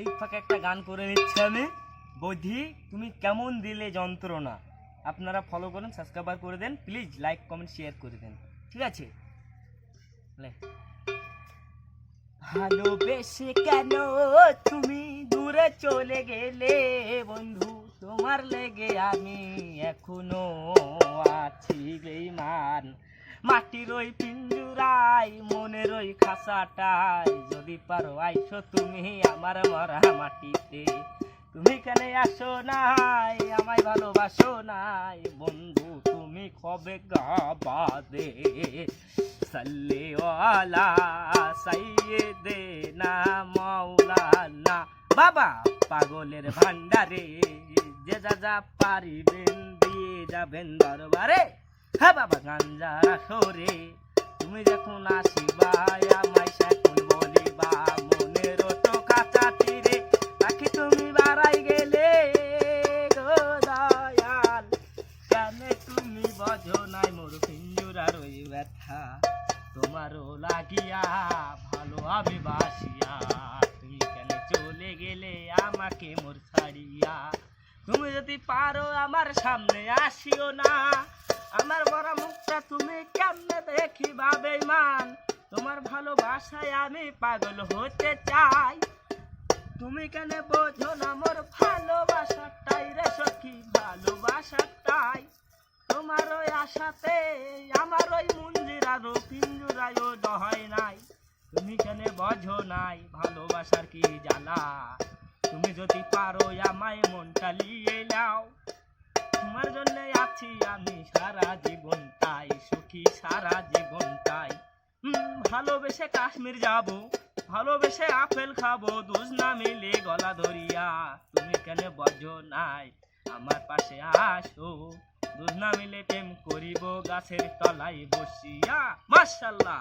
এই ফাঁকে একটা গান করে নিচ্ছি আমি। বৌদি, তুমি কেমন দিলে যন্ত্রণা? আপনারা ফলো করুন সাবস্ক্রাইবার করে দেন। প্লিজ লাইক কমেন্ট শেয়ার করে দেন। ঠিক আছে? ভালোবেসে কেন তুমি দূরে চলে গেলে বন্ধু? তোমার লেগে আমি এখনও আছি বেইমান মাটির ওই পিঞ্জুরাই মনের ওই খাসাটাই যদি পারো, আইসো তুমি আমার মরা মাটিতে। তুমি কেন আসো নাই? আমায় ভালোবাসো নাই। বন্ধু, তুমি কবে গাবাদে সাল্লে ওয়ালা সাইয়েদে না, মাওলানা। বাবা, পাগলের ভান্ডারে, যে যা যা পারিবেন, দিয়ে যাবেন দরবারে। হ্যাঁ বাবা, গাঞ্জার আসরে। তুমি যখন আসিবা, আমায় এখন বলিবা, মনের তো কাঁচা তীরে পাখি তুমি বাড়াই গেলে গো দয়াল। কেন তুমি বজো নাই মোর পিঞ্জুরার ওই ব্যথা? তোমারও লাগিয়া ভালো আমি তুমি কেন চলে গেলে আমাকে মোর ছাড়িয়া? তুমি যদি পারো আমার সামনে আসিও না কেমনে দেখি বাবে মান? তোমার ভালোবাসায় আমি পাগল হতে চাই। তুমি কেন বোঝো না মোর ভালোবাসাটাই রে সখী? ভালোবাসাটাই তোমার ওই আশাতে, আমার ওই মন্দিরারও পিঞ্জুরায়ও দহাই নাই। তুমি কেন বোঝো নাই ভালোবাসার কি জ্বালা? তুমি যদি পারো আমায় মনটা লিয়ে নাও। তোমার জন্য ভালোবেসে কাশ্মীর যাব, ভালোবেসে আপেল খাব দুজ না মিলে গলা ধরিয়া। তুমি কেন বজো নাই আমার পাশে আসো? দুজ না মিলে প্রেম করিব, গাছের তলায় বসিয়া। মাশাল্লাহ।